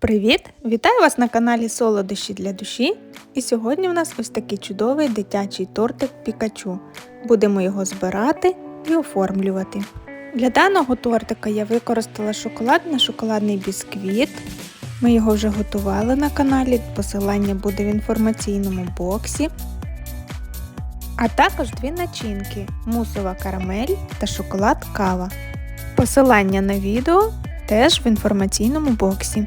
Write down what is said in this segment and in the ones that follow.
Привіт! Вітаю вас на каналі Солодощі для душі. І сьогодні в нас ось такий чудовий дитячий тортик Пікачу. Будемо його збирати і оформлювати. Для даного тортика я використала шоколад на шоколадний бісквіт. Ми його вже готували на каналі, посилання буде в інформаційному боксі. А також дві начинки мусова карамель та шоколад кава. Посилання на відео теж в інформаційному боксі.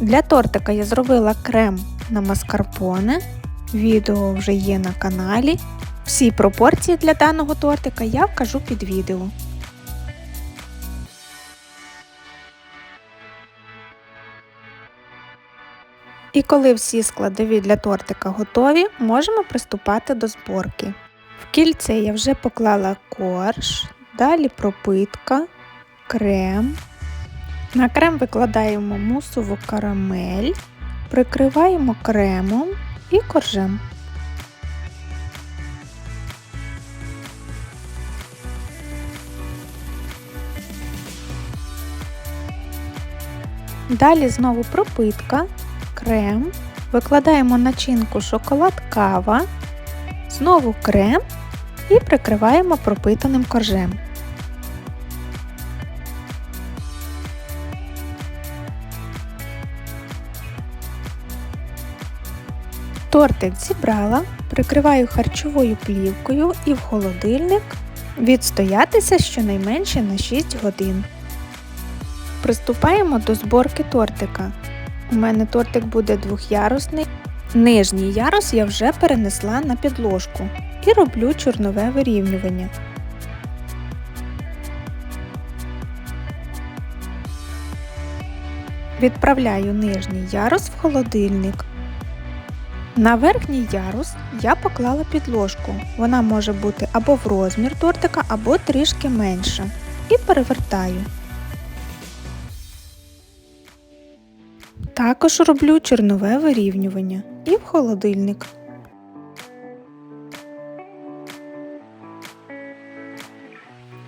Для тортика я зробила крем на маскарпоне. Відео вже є на каналі. Всі пропорції для даного тортика я вкажу під відео. І коли всі складові для тортика готові, можемо приступати до зборки. В кільце я вже поклала корж, далі пропитка, крем. На крем викладаємо мусову карамель, прикриваємо кремом і коржем. Далі знову пропитка, крем, викладаємо начинку шоколад кава, знову крем і прикриваємо пропитаним коржем. Тортик зібрала, прикриваю харчовою плівкою і в холодильник відстоятися щонайменше на 6 годин. Приступаємо до зборки тортика. У мене тортик буде двохярусний. Нижній ярус я вже перенесла на підложку і роблю чорнове вирівнювання. Відправляю нижній ярус в холодильник. На верхній ярус я поклала підложку. Вона може бути або в розмір тортика, або трішки менша. І перевертаю. Також роблю чорнове вирівнювання і в холодильник.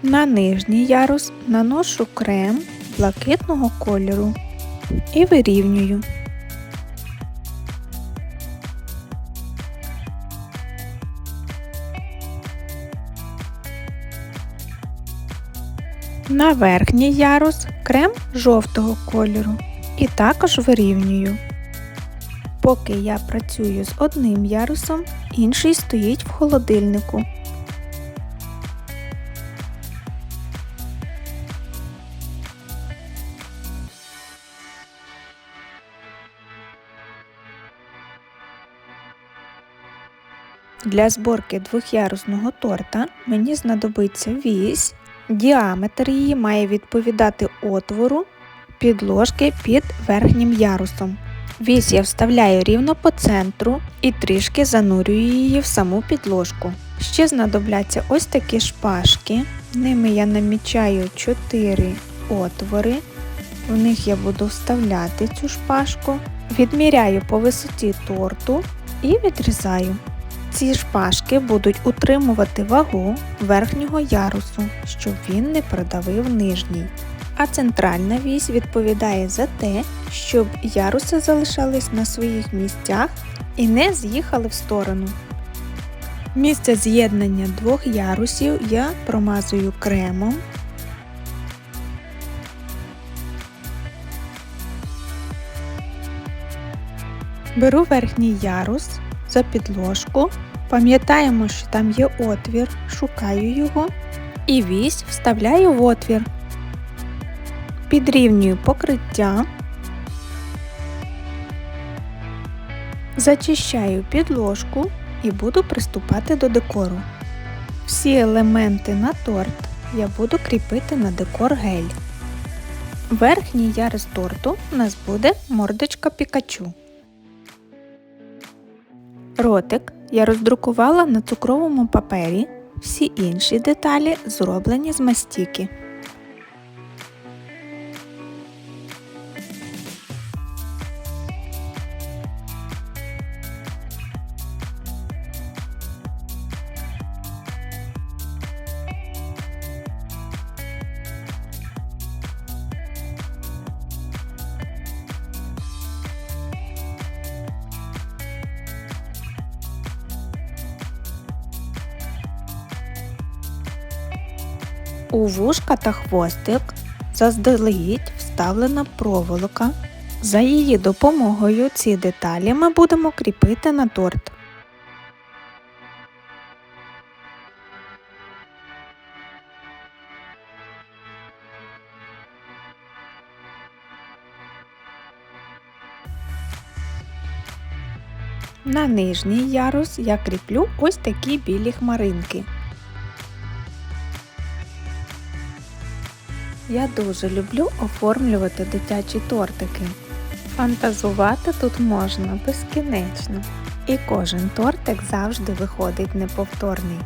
На нижній ярус наношу крем блакитного кольору і вирівнюю. На верхній ярус крем жовтого кольору і також вирівнюю. Поки я працюю з одним ярусом, інший стоїть в холодильнику. Для зборки двохярусного торта мені знадобиться вісь, діаметр її має відповідати отвору підложки під верхнім ярусом. Вісь я вставляю рівно по центру і трішки занурюю її в саму підложку. Ще знадобляться ось такі шпажки. Ними я намічаю 4 отвори. В них я буду вставляти цю шпажку, відміряю по висоті торту і відрізаю. Ці шпажки будуть утримувати вагу верхнього ярусу, щоб він не продавив нижній. А центральна вісь відповідає за те, щоб яруси залишались на своїх місцях і не з'їхали в сторону. Місце з'єднання двох ярусів я промазую кремом. Беру верхній ярус за підложку, пам'ятаємо, що там є отвір, шукаю його і вісь вставляю в отвір. Підрівнюю покриття, зачищаю підложку і буду приступати до декору. Всі елементи на торт я буду кріпити на декор гель. Верхній ярус торту у нас буде мордочка пікачу. Ротик я роздрукувала на цукровому папері, всі інші деталі зроблені з мастіки. У вушка та хвостик заздалегідь вставлена проволока. За її допомогою ці деталі ми будемо кріпити на торт. На нижній ярус я кріплю ось такі білі хмаринки. Я дуже люблю оформлювати дитячі тортики. Фантазувати тут можна безкінечно. І кожен тортик завжди виходить неповторний.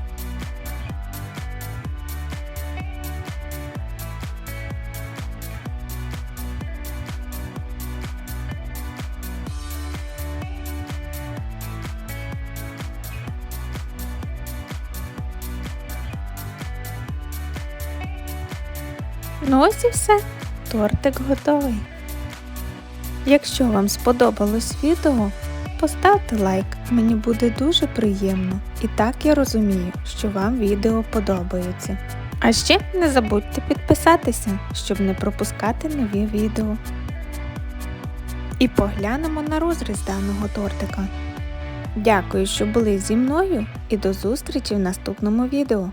Ну ось і все. Тортик готовий. Якщо вам сподобалось відео, поставте лайк, мені буде дуже приємно. І так я розумію, що вам відео подобається. А ще не забудьте підписатися, щоб не пропускати нові відео. І поглянемо на розріз даного тортика. Дякую, що були зі мною і до зустрічі в наступному відео.